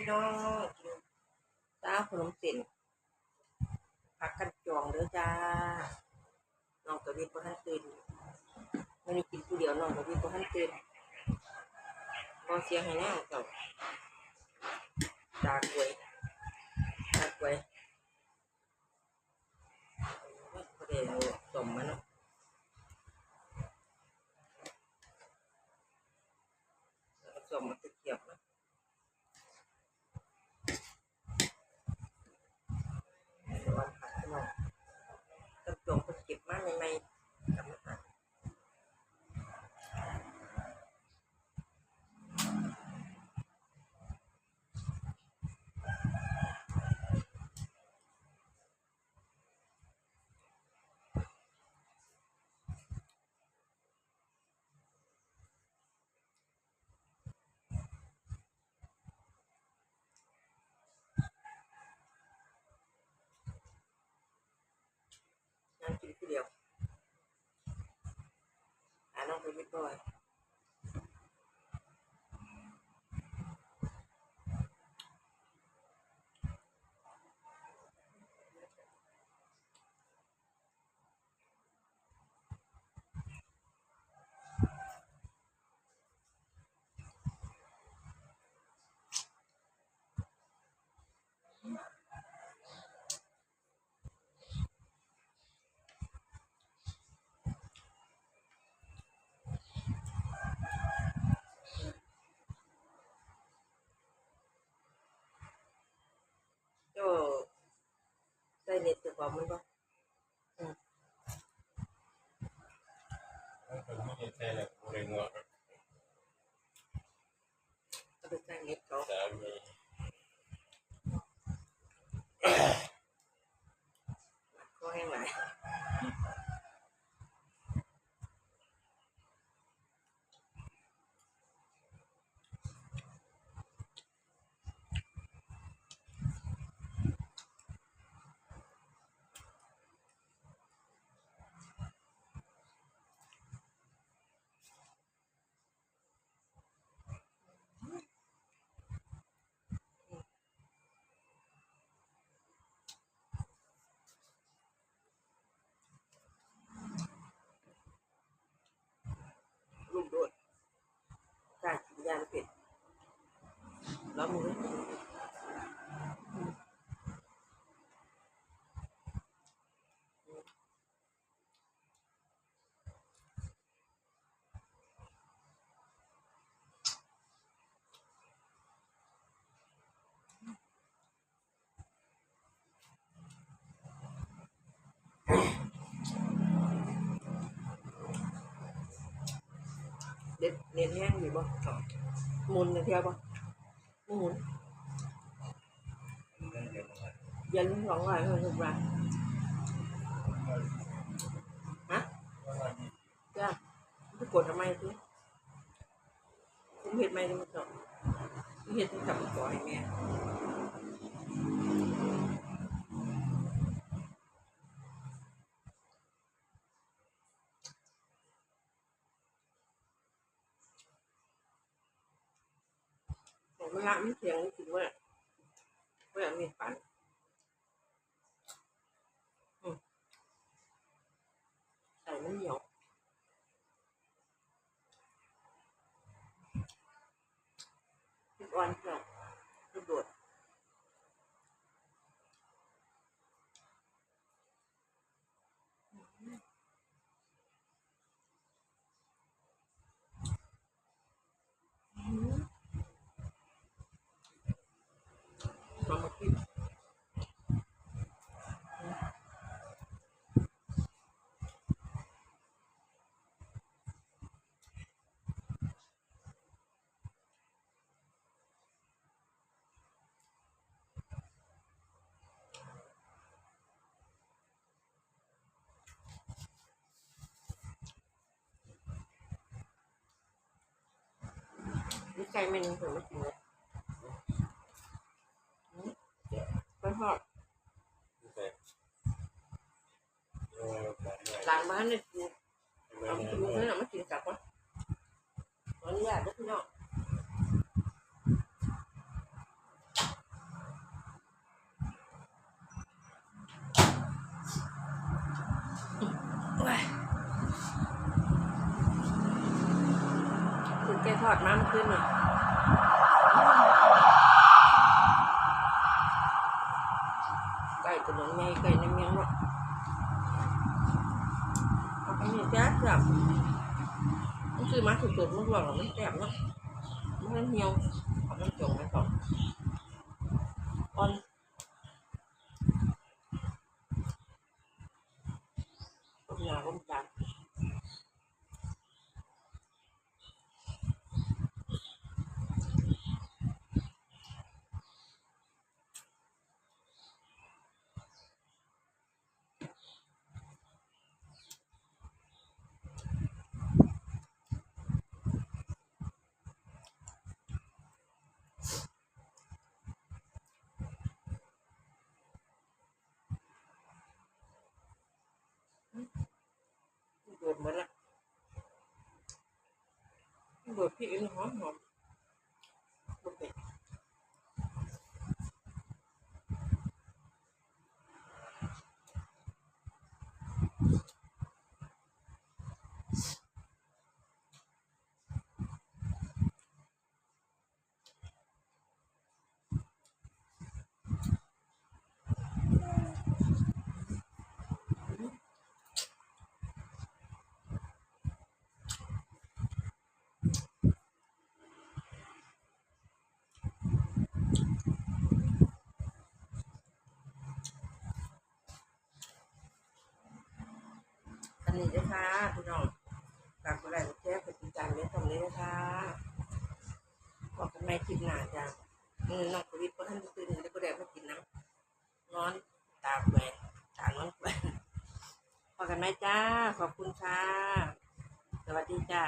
พี่น้องกินตาขนมเส้นผักกันจองเด้อจ้า น้องกระวิดบ่ทันตื่นมันนี้กินผู้เดียวน้องกระวิดบ่ทันตื่นบ่เสียงให้แน่เจ้าดากกล้วยดากกล้วยบ่ได้เอาต้มมันเนาะแล้วก็ต้มมันผัดขนมกระจงก็เก็บมาใหม่ๆกับมาหั่นนั่งกินผู้เดียวหาน้ เด็ดเน้นแห้งอยู่บ่ครับหมุนเทียวบ่ไม่หมุนนั่นเดี๋ยวมันยันสองร้อยเท่าไหร่บาทฮะจ้าไปกดทำไมสิผมเห็ดไหมที่มันสองผมเห็ดที่กลับมาก่อให้แม่ มันละไม่เสียงรู้สึกว่าว่ามีฝัน ใส่มันเหนียวทุกวันค่ะทุกโดด มามากินนี่ ฮอดหลังบ้านเนี่ยกูเอาลูกนั่นน่ะมากินกับวะขอนนุญาตลูกพี่น้องคือแกทอดมาเมื่อคืนนี่ ไก่ตัวนึงไก่น้ำเมียงเนาะเอาไปนี่จ้าจ้ะมันคือมาสุดๆมันบอกว่ามันแสบเนาะมันเหี่ยวเอามันจงไปก่อนอ่อนต้มยำต้มจาน โดดหมดละโดดพี่เอ็นหอมหอม นี้ด้วยค่ะพี่น้องฝากกดไลค์กดแชร์กดติดตามไว้ตรงนี้นะคะบอกกันในคลิปหน้าจ้ะอือน้องกวิทย์ก็ท่านตื่นแล้วก็ได้พอกินน้ำนอนตาแหวนตาน้องแหวนพอกันไหมจ้า ขอบคุณค่ะ สวัสดีจ้า